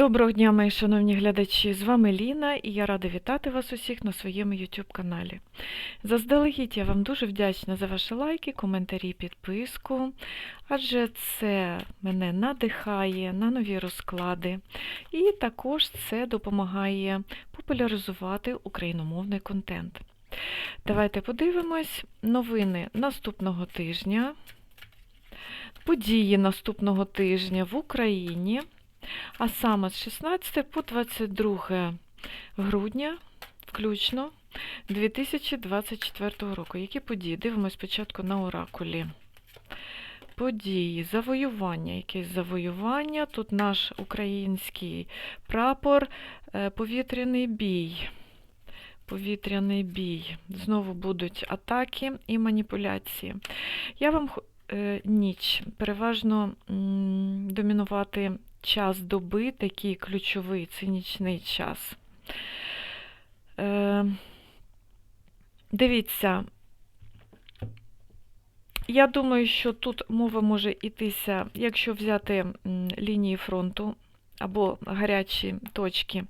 Доброго дня, мої шановні глядачі! З вами Ліна і я рада вітати вас усіх на своєму YouTube каналі. Заздалегідь я вам дуже вдячна за ваші лайки, коментарі, підписку, адже це мене надихає на нові розклади, і також це допомагає популяризувати україномовний контент. Давайте подивимось новини наступного тижня, події наступного тижня в Україні. А саме з 16 по 22 грудня, включно 2024 року. Які події? Дивимось спочатку на оракулі. Події, завоювання, якесь завоювання. Тут наш український прапор, е, повітряний бій. Повітряний бій. Знову будуть атаки і маніпуляції. Я вам е, ніч переважно домінувати час доби, такий ключовий цинічний час. Е, дивіться, я думаю, що тут мова може йтися, якщо взяти лінії фронту або гарячі точки,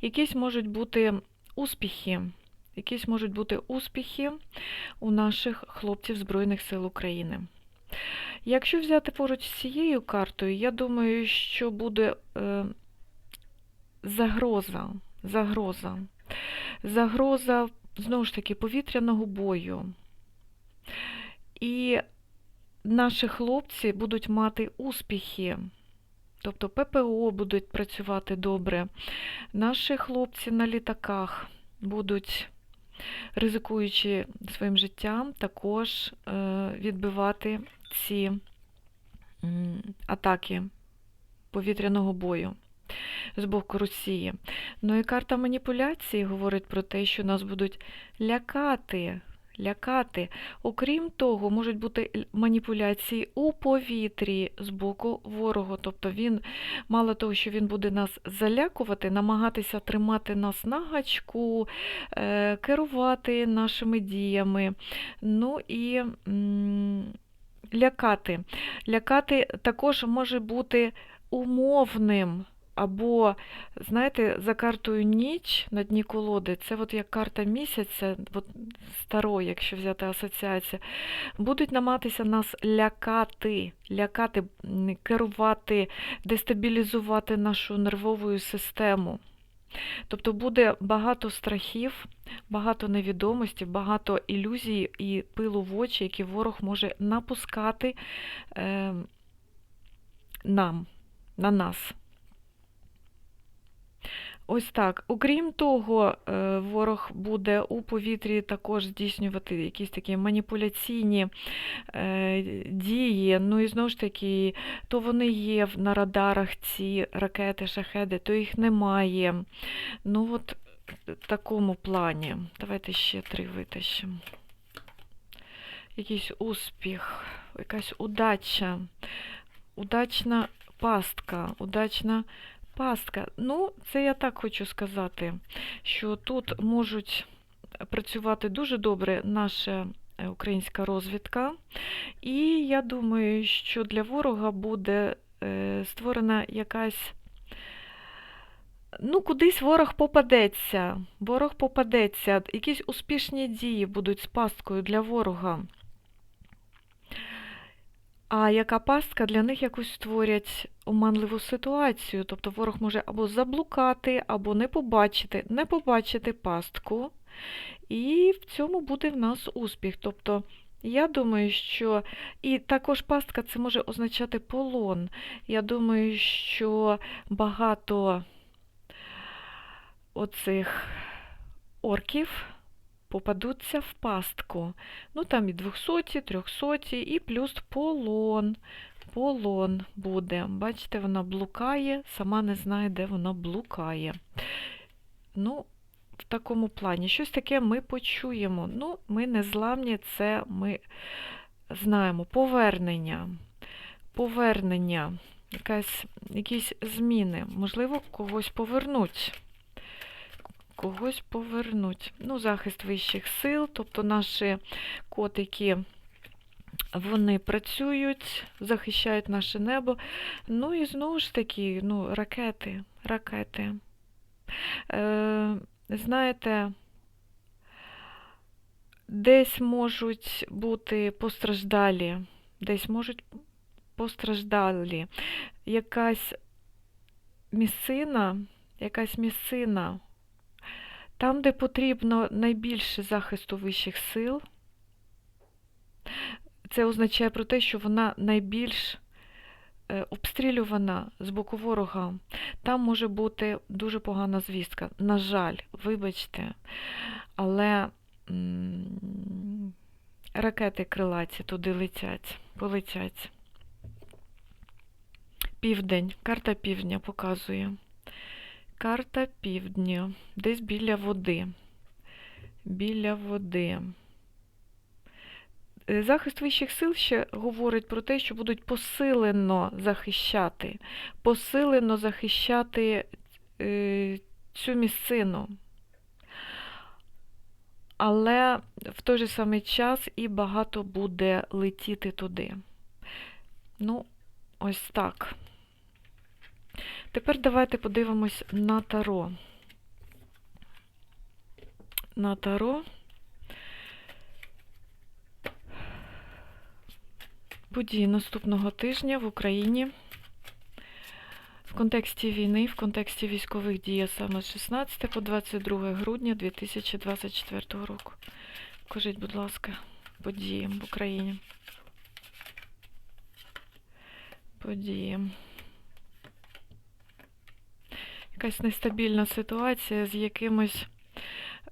якісь можуть бути успіхи. Якісь можуть бути успіхи у наших хлопців Збройних сил України. Якщо взяти поруч з цією картою, я думаю, що буде е, загроза, загроза, загроза, знову ж таки, повітряного бою. І наші хлопці будуть мати успіхи. Тобто ППО будуть працювати добре. Наші хлопці на літаках будуть, ризикуючи своїм життям, також е, відбивати ці атаки повітряного бою з боку Росії. Ну і карта маніпуляції говорить про те, що нас будуть лякати. Лякати. Окрім того, можуть бути маніпуляції у повітрі з боку ворога. Тобто він, мало того, що він буде нас залякувати, намагатися тримати нас на гачку, е, керувати нашими діями. Ну і лякати. Лякати також може бути умовним. Або, знаєте, за картою ніч на дні колоди, це от як карта місяця, от старої, якщо взяти асоціація, будуть намагатися нас лякати, лякати, керувати, дестабілізувати нашу нервову систему. Тобто буде багато страхів, багато невідомості, багато ілюзій і пилу в очі, які ворог може напускати е, нам, на нас. Ось так. Окрім того, е, ворог буде у повітрі також здійснювати якісь такі маніпуляційні е, дії. Ну і знову ж таки, то вони є на радарах ці ракети, шахеди, то їх немає. Ну от в такому плані. Давайте ще три витащимо. Якийсь успіх, якась удача, удачна пастка, удачна пастка. Ну, це я так хочу сказати, що тут можуть працювати дуже добре наша е, українська розвідка. І я думаю, що для ворога буде е, створена якась. Ну, кудись ворог попадеться. Ворог попадеться. Якісь успішні дії будуть з пасткою для ворога. А яка пастка для них якусь створять оманливу ситуацію. Тобто ворог може або заблукати, або не побачити, не побачити пастку. І в цьому буде в нас успіх. Тобто, я думаю, що і також пастка це може означати полон. Я думаю, що багато оцих орків попадуться в пастку. Ну там і 200, 300, і плюс полон. Полон буде. Бачите, вона блукає, сама не знає, де вона блукає. Ну, в такому плані. Щось таке ми почуємо. Ну, ми не зламні, це ми знаємо. Повернення. Повернення. Якась, якісь зміни. Можливо, когось повернуть. Когось повернуть. Ну, захист вищих сил, тобто наші котики Вони працюють, захищають наше небо. Ну і знову ж таки, ну, ракети. ракети. Е, знаєте, десь можуть бути постраждалі, десь можуть постраждалі. Якась місцина, якась місцина, там, де потрібно найбільше захисту вищих сил, це означає про те, що вона найбільш е, обстрілювана з боку ворога. Там може бути дуже погана звістка. На жаль, вибачте, але ракети крилаті туди летять, полетять. Південь, карта півдня показує. Карта півдня, десь біля води. Біля води. Е, Захист вищих сил ще говорить про те, що будуть посилено захищати, посилено захищати е, цю місцину. Але в той же самий час і багато буде летіти туди. Ну, ось так. Тепер давайте подивимось на таро. На таро. Події наступного тижня в Україні в контексті війни, в контексті військових дій, саме з 16 по 22 грудня 2024 року. Кажіть, будь ласка, події в Україні. Події. Якась нестабільна ситуація з якимось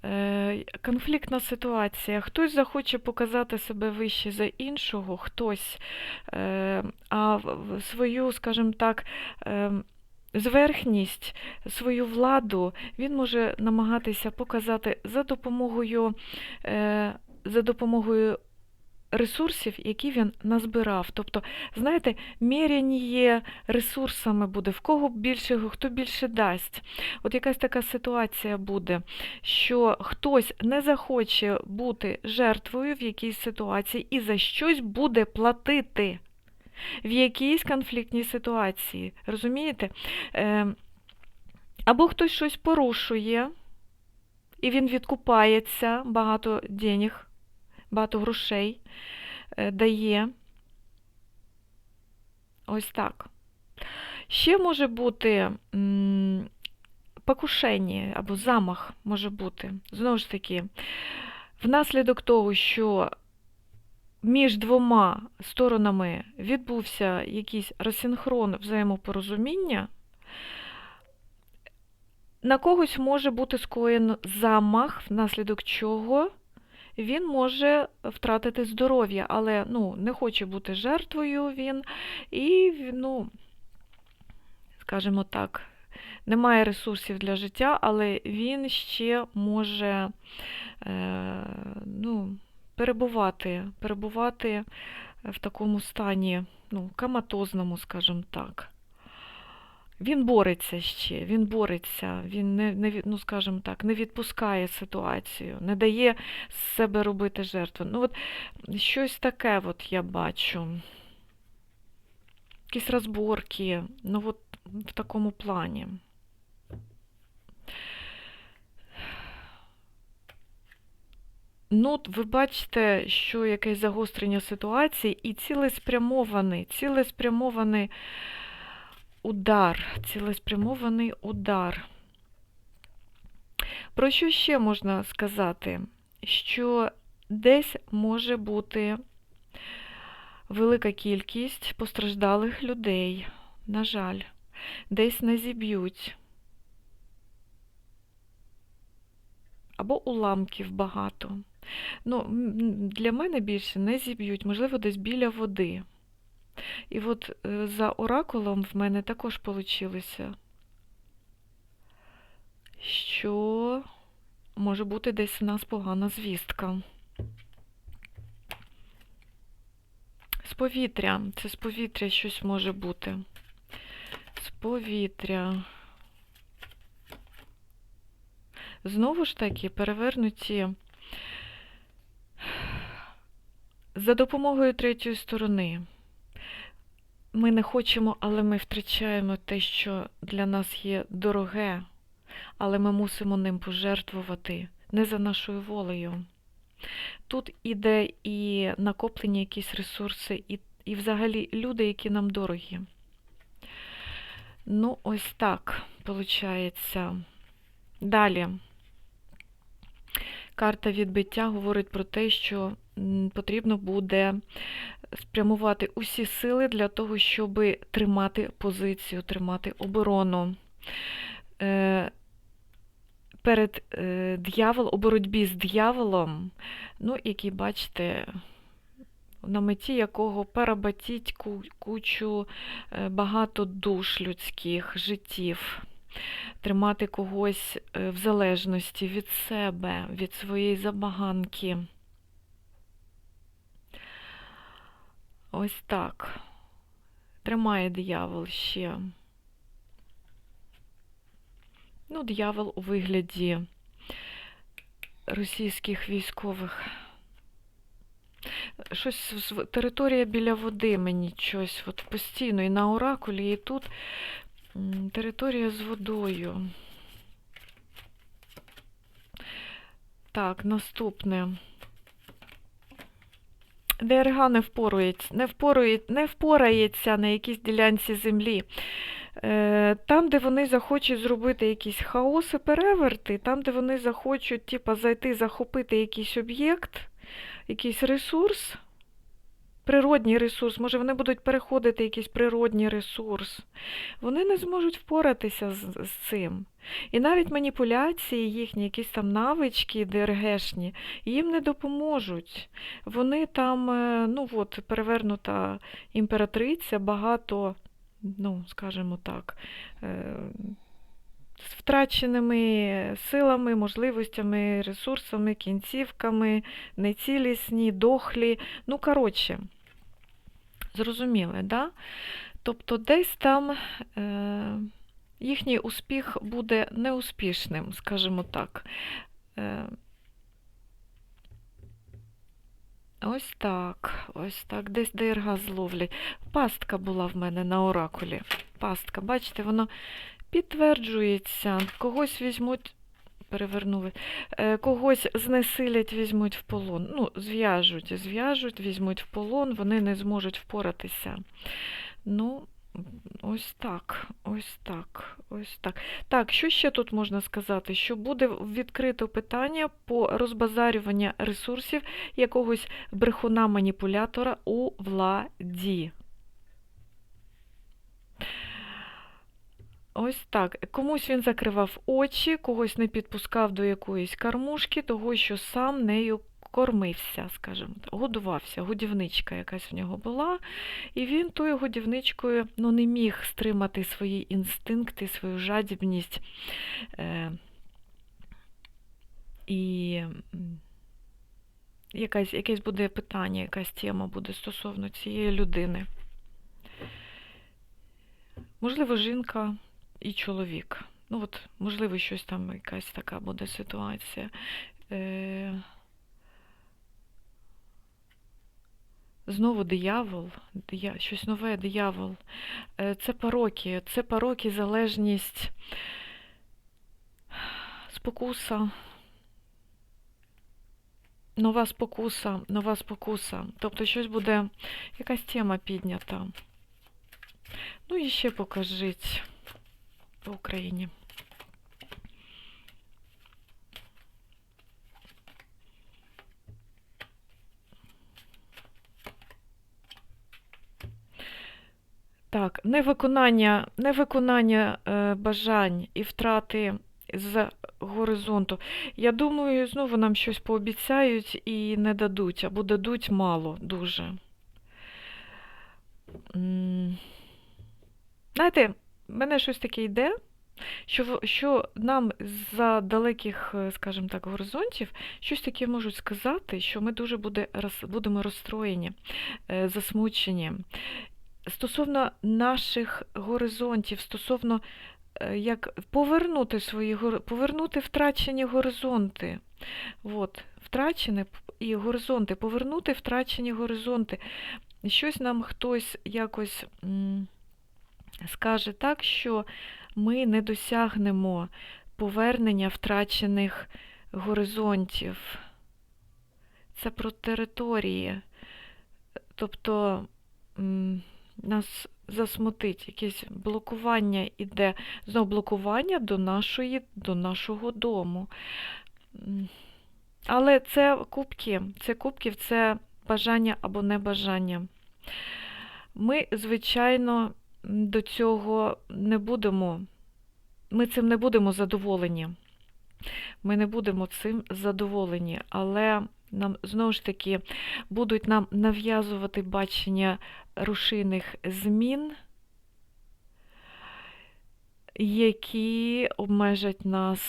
е, конфліктна ситуація. Хтось захоче показати себе вище за іншого, хтось, е, а свою, скажімо так, е, зверхність, свою владу він може намагатися показати за допомогою, за допомогою ресурсів, які він назбирав. Тобто, знаєте, міряніє ресурсами буде, в кого більше, хто більше дасть. От якась така ситуація буде, що хтось не захоче бути жертвою в якійсь ситуації і за щось буде платити в якійсь конфліктній ситуації. Розумієте? Е, або хтось щось порушує, і він відкупається, багато денег, багато грошей е, дає. Ось так. Ще може бути покушення або замах може бути. Знову ж таки, внаслідок того, що між двома сторонами відбувся якийсь розсинхрон взаємопорозуміння, на когось може бути скоєн замах, внаслідок чого він може втратити здоров'я, але ну, не хоче бути жертвою він, і, ну, скажімо так, немає ресурсів для життя, але він ще може е, ну, перебувати, перебувати в такому стані, ну, коматозному, скажімо так. Він бореться ще, він бореться, він не, не ну, скажімо так, не відпускає ситуацію, не дає з себе робити жертву. Ну, от щось таке от я бачу. Якісь розборки, ну от в такому плані. Ну, ви бачите, що якесь загострення ситуації і цілеспрямований, цілеспрямований удар, цілеспрямований удар. Про що ще можна сказати? Що десь може бути велика кількість постраждалих людей, на жаль, десь не зіб'ють. Або уламків багато. Ну, для мене більше не зіб'ють, можливо, десь біля води. І от е, за оракулом в мене також вийшло, що може бути десь в нас погана звістка. З повітря, це з повітря щось може бути. З повітря. Знову ж таки, перевернуті за допомогою третьої сторони. Ми не хочемо, але ми втрачаємо те, що для нас є дороге, але ми мусимо ним пожертвувати не за нашою волею. Тут іде і накоплені якісь ресурси, і, і взагалі люди, які нам дорогі. Ну, ось так виходить. Далі. Карта відбиття говорить про те, що потрібно буде спрямувати усі сили для того, щоб тримати позицію, тримати оборону. Е, Перед е, дьявол, у боротьбі з дьяволом, ну, який, бачите, на меті якого перебатіть кучу е, багато душ людських, життів, тримати когось е, в залежності від себе, від своєї забаганки. Ось так. Тримає диявол ще. Ну, диявол у вигляді російських військових. Щось територія біля води мені щось от постійно і на оракулі, і тут територія з водою. Так, наступне. ДРГ не впорується, не впорує, не впорається на якійсь ділянці землі. Е, Там, де вони захочуть зробити якісь хаоси, переверти, там, де вони захочуть типа, зайти, захопити якийсь об'єкт, якийсь ресурс, природній ресурс, може вони будуть переходити якийсь природній ресурс, вони не зможуть впоратися з, з цим. І навіть маніпуляції їхні, якісь там навички ДРГшні, їм не допоможуть. Вони там, е, ну от, перевернута імператриця, багато, ну, скажімо так, е, з втраченими силами, можливостями, ресурсами, кінцівками, нецілісні, дохлі. Ну, коротше, зрозуміли, да? Тобто десь там е, їхній успіх буде неуспішним, скажімо так. Е, Ось так, ось так. Десь ДРГ зловлять. Пастка була в мене на оракулі. Пастка, бачите, воно підтверджується. Когось візьмуть, перевернули, е, когось знесилять, візьмуть в полон. Ну, зв'яжуть, зв'яжуть, візьмуть в полон, вони не зможуть впоратися. Ну, ось так, ось так, ось так. Так, що ще тут можна сказати? Що буде відкрито питання по розбазарюванню ресурсів якогось брехуна-маніпулятора у владі. Ось так. Комусь він закривав очі, когось не підпускав до якоїсь кормушки, того, що сам нею кормився, скажімо, годувався. Годівничка якась в нього була, і він тою годівничкою ну, не міг стримати свої інстинкти, свою жадібність. Е, і якась, якесь буде питання, якась тема буде стосовно цієї людини. Можливо, жінка і чоловік. Ну, от, можливо, щось там, якась така буде ситуація. Е... Знову диявол, дия... щось нове, диявол. Е, Це пороки, це пороки, залежність, спокуса, нова спокуса, нова спокуса. Тобто щось буде, якась тема піднята. Ну і ще покажіть по Україні. Так, невиконання, невиконання е, бажань і втрати з горизонту. Я думаю, знову нам щось пообіцяють і не дадуть, або дадуть мало дуже. Знаєте, мене щось таке йде, що, що нам за далеких, е, скажімо так, горизонтів щось таке можуть сказати, що ми дуже буде, будемо розстроєні, е, засмучені. Стосовно наших горизонтів, стосовно е, як повернути свої повернути втрачені горизонти. От, втрачені і горизонти, повернути втрачені горизонти. щось нам хтось якось м, скаже так, що ми не досягнемо повернення втрачених горизонтів. Це про території. Тобто нас засмутить, якесь блокування іде, знову блокування до, нашої, до нашого дому. Але це кубки, це кубків, це бажання або небажання. Ми, звичайно, до цього не будемо, ми цим не будемо задоволені. Ми не будемо цим задоволені, але нам знову ж таки будуть нам нав'язувати бачення рушійних змін, які обмежать нас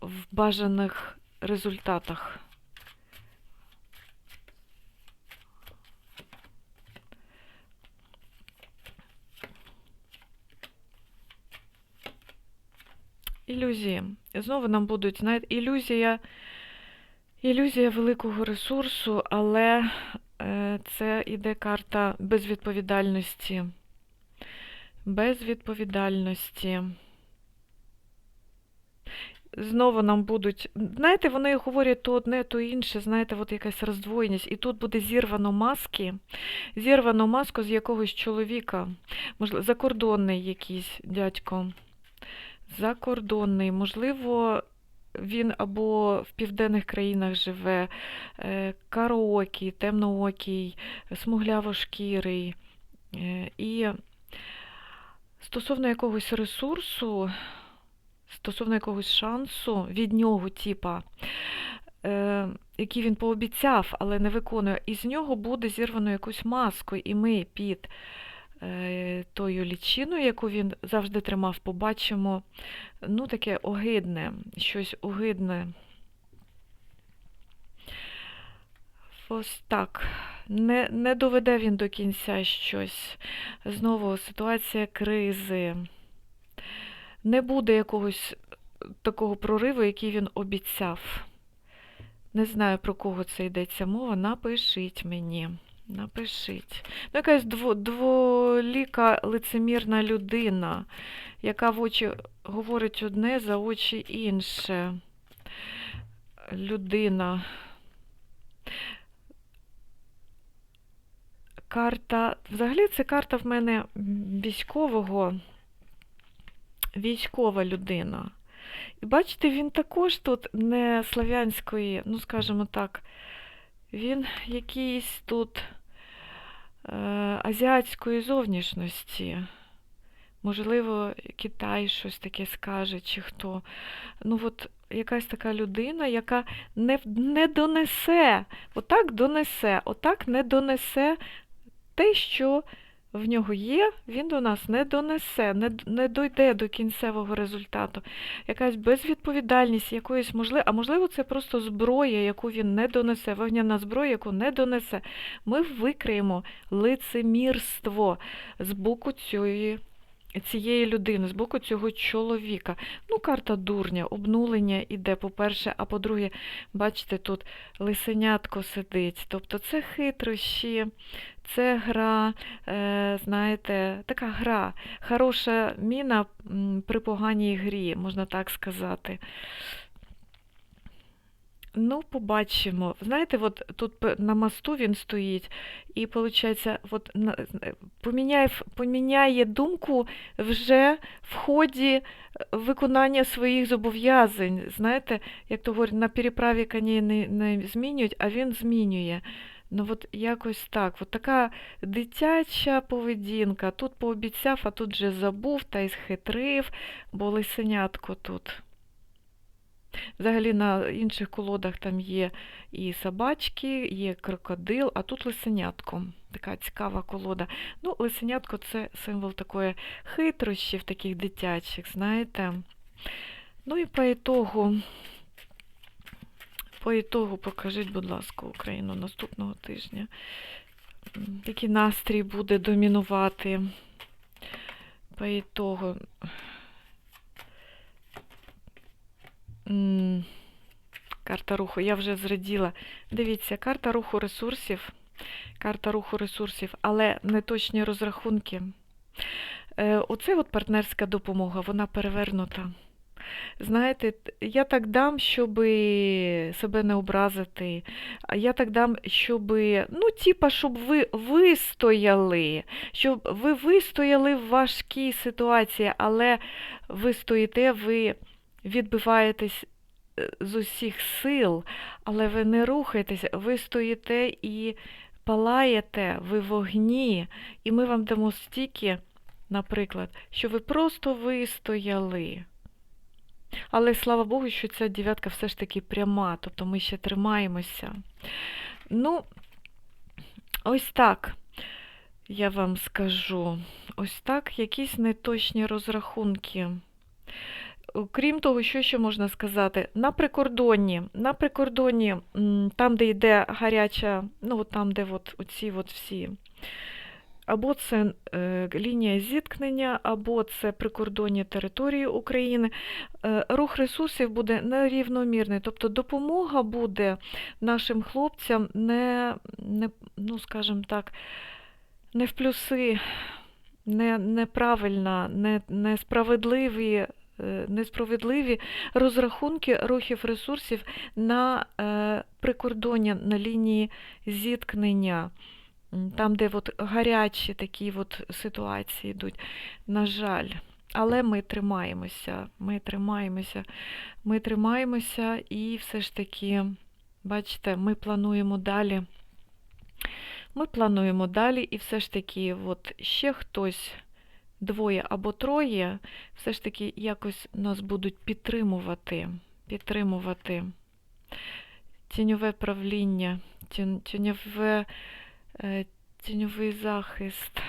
в бажаних результатах. Ілюзії. Знову нам будуть, знаєте, ілюзія, ілюзія великого ресурсу, але е, це іде карта безвідповідальності. Безвідповідальності. Знову нам будуть. Знаєте, вони говорять то одне, то інше, знаєте, от якась роздвоєність. І тут буде зірвано маски, зірвано маску з якогось чоловіка, можливо, закордонний якийсь дядько. Закордонний, можливо, він або в південних країнах живе, е, караокий, темноокий, смуглявошкірий. Е, І стосовно якогось ресурсу, стосовно якогось шансу від нього, типа, е, який він пообіцяв, але не виконує, із нього буде зірвано якусь маску, і ми під тою лічиною, яку він завжди тримав, побачимо ну, таке огидне, щось огидне. Ось так. Не, не доведе він до кінця щось. Знову ситуація кризи. Не буде якогось такого прориву, який він обіцяв. Не знаю, про кого це йдеться мова. Напишіть мені. Напишіть. Ну, якась дво, дволіка лицемірна людина, яка в очі говорить одне, за очі інше. Людина. Карта, взагалі це карта в мене військового, військова людина. І бачите, він також тут не слав'янської, ну, скажімо так, він якийсь тут азіатської зовнішності. Можливо, Китай щось таке скаже, чи хто. Ну, от якась така людина, яка не, не донесе, отак донесе, отак не донесе те, що в нього є, він до нас не донесе, не, не дойде до кінцевого результату. Якась безвідповідальність якоїсь можливо, а можливо, це просто зброя, яку він не донесе, вогняна зброя, яку не донесе. Ми викриємо лицемірство з боку цієї. Цієї людини, з боку цього чоловіка. Ну, карта дурня, обнулення іде, по-перше, а по-друге, бачите, тут лисенятко сидить. Тобто це хитрощі, це гра, е, знаєте, така гра, хороша міна при поганій грі, можна так сказати. Ну, побачимо. Знаєте, от тут на мосту він стоїть, і виходить, от, е, поміняє, поміняє думку вже в ході е, виконання своїх зобов'язань. Знаєте, як то говорять, на переправі коней не, не змінюють, а він змінює. Ну, от якось так. От така дитяча поведінка. Тут пообіцяв, а тут же забув та й схитрив, бо лисенятко тут. Взагалі на інших колодах там є і собачки, є крокодил, а тут лисенятко. Така цікава колода. Ну, лисенятко це символ такої хитрощів, таких дитячих, знаєте. Ну і по ітогу, по ітогу покажіть, будь ласка, Україну наступного тижня. Який настрій буде домінувати по ітогу. Карта руху, я вже зраділа. Дивіться, карта руху ресурсів, карта руху ресурсів, але неточні розрахунки. Е, Оце от партнерська допомога, вона перевернута. Знаєте, я так дам, щоб себе не образити. А я так дам, щоб, ну, типа, щоб ви вистояли, щоб ви вистояли в важкій ситуації, але ви стоїте, ви відбиваєтесь е, з усіх сил, але ви не рухаєтеся, ви стоїте і палаєте, ви вогні, і ми вам дамо стільки, наприклад, що ви просто вистояли. Але слава Богу, що ця дев'ятка все ж таки пряма, тобто ми ще тримаємося. Ну, ось так. Я вам скажу. Ось так, якісь неточні розрахунки. Крім того, що ще можна сказати? На прикордонні, на прикордонні, там, де йде гаряча, ну, там, де от оці от всі, або це е, лінія зіткнення, або це прикордонні території України, е, рух ресурсів буде нерівномірний. Тобто допомога буде нашим хлопцям не, не ну, скажімо так, не в плюси, не, неправильна, не, несправедливі, е, несправедливі розрахунки рухів ресурсів на прикордоння, на лінії зіткнення. Там, де от гарячі такі от ситуації йдуть, на жаль. Але ми тримаємося, ми тримаємося, ми тримаємося і все ж таки, бачите, ми плануємо далі. Ми плануємо далі, і все ж таки, от ще хтось, двоє або троє, все ж таки якось нас будуть підтримувати, підтримувати тіньове правління, тіньове, тіньовий захист.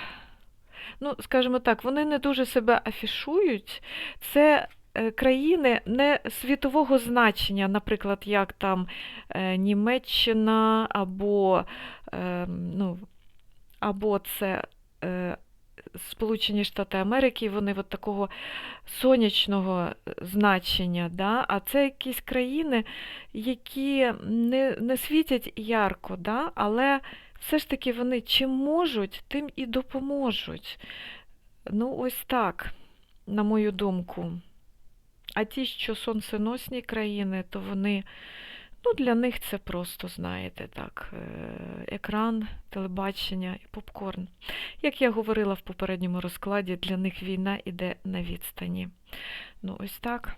Ну, скажімо так, вони не дуже себе афішують. Це е, країни не світового значення, наприклад, як там е, Німеччина або, е, ну, або це е, Сполучені Штати Америки, вони от такого сонячного е, значення, да? а це якісь країни, які не, не світять ярко, да? але все ж таки вони чим можуть, тим і допоможуть. Ну, ось так, на мою думку. А ті, що сонценосні країни, то вони, ну, для них це просто, знаєте, так, е, екран, телебачення і попкорн. Як я говорила в попередньому розкладі, для них війна іде на відстані. Ну, ось так.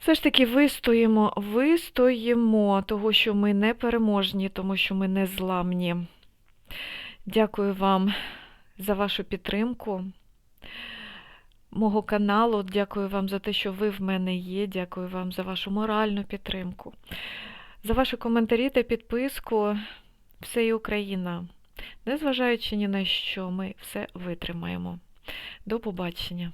Все ж таки вистоїмо, вистоїмо того, що ми не переможні, тому що ми не зламні. Дякую вам за вашу підтримку мого каналу. Дякую вам за те, що ви в мене є. Дякую вам за вашу моральну підтримку, за ваші коментарі та підписку. Все і Україна. Незважаючи ні на що, ми все витримаємо. До побачення!